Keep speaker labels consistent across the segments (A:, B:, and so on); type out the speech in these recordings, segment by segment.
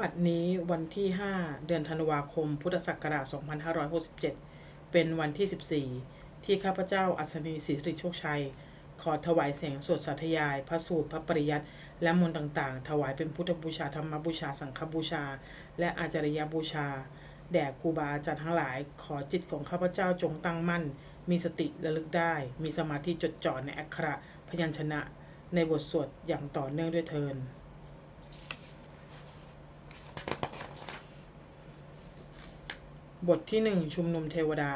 A: บัดนี้วันที่ 5 เดือนธันวาคม พุทธศักราช 2567 เป็นวันที่ 14 ที่ข้าพเจ้าอัศนีศรีสิริโชคชัย ขอถวายเสียงสวดสาธยาย พระสูตร พระปริยัติ และมนต์ต่างๆ ถวายเป็นพุทธบูชา ธรรมบูชา สังฆบูชา และอาจาริยบูชา แด่ครูบาอาจารย์ทั้งหลาย ขอจิตของข้าพเจ้าจงตั้งมั่น มีสติระลึกได้ มีสมาธิจดจ่อในอักขระพยัญชนะ ในบทสวดอย่างต่อเนื่องด้วยเทิน บทที่หนึ่งชุมนุมเทวดา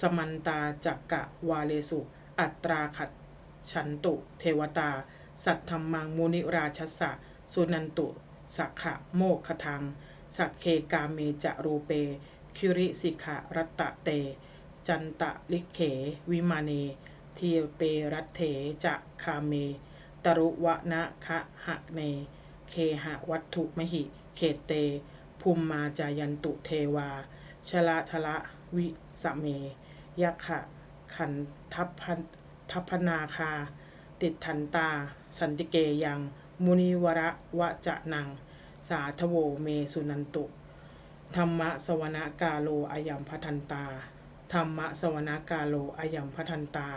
A: สมันตาจักกะวาเลสุ อัตราขัดฉันตุ เทวตา สัทธรรมังมุนิราชสะ สุนันตุ สักขะโมกขทัง สักเคกาเมจะรูเป คิริสิขะรัตตะเต จันตะลิเข วิมาเน เทีเปรัตเถจะคาเม ตรุวะนะคะหะเน เคหะวัตถุมหิ เขตเต ภูมิมาจายันตุเทวา ชละทละวิสเมยักขะขันทัพพันทัพพนาคา ติดทันตา สันติเกยัง มุนิวระวะจะนัง สาทโวเมสุนันตุ ธรรมะสวนากาโลอายัมพัทันตา ธรรมะสวนากาโลอายัมพัทันตา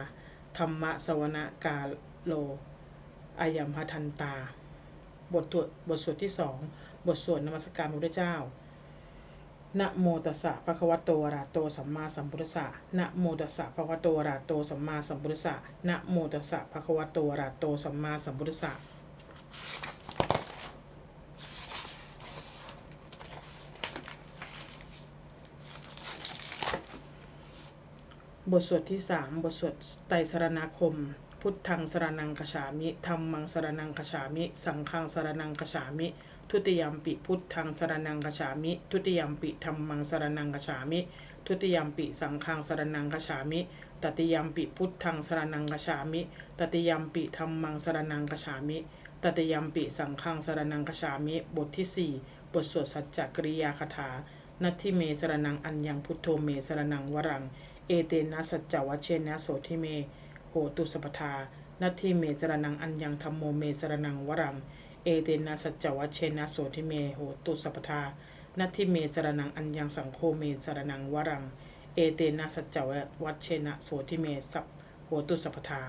A: ธรรมะสวนากาโลอายัมพัทันตา บทตรวจบทสวดที่สอง บทสวดนมัสการพระพุทธเจ้า นะโมตัสสะภะคะวะโตอะระหะโตสัมมาสัมพุทธัสสะนะโมตัสสะภะคะวะโตอะระหะโตสัมมาสัมพุทธัสสะนะโมตัสสะภะคะวะโตอะระหะโตสัมมาสัมพุทธัสสะบทสวดที่สามบทสวดไตรสรณคม พุทธังสรนังคฉามิธรรมังสรนังคฉามิ สังฆังสรนังคฉามิ ทุติยมปิพุทธังสรนังคฉามิ ทุติยมปิธรรมังสรนังคฉามิ ทุติยมปิสังฆังสรนังคฉามิ ตติยมปิพุทธังสรนังคฉามิ ตติยมปิธรรมังสรนังคฉามิ ตติยมปิสังฆังสรนังคฉามิ บทที่สี่บทสวดสัจจกริยาคาถา นัตถิเมสรนังอัญญังพุทโธเมสรนังวรัง เอเตนะสัจจวัชเชนะโสทิเม โหตุสปทานัตถิเมสรนังอัญญังธรรมโมเมสรนังวรัง เอเตนะสัจวัชเชนะโสทิเมโหตุสัพทานัตถิเมสรนังอัญญังสังโฆเมสรนังวรัง เอเตนะสัจจวัชเชนะโสทิเมสัพโหตุสัพทา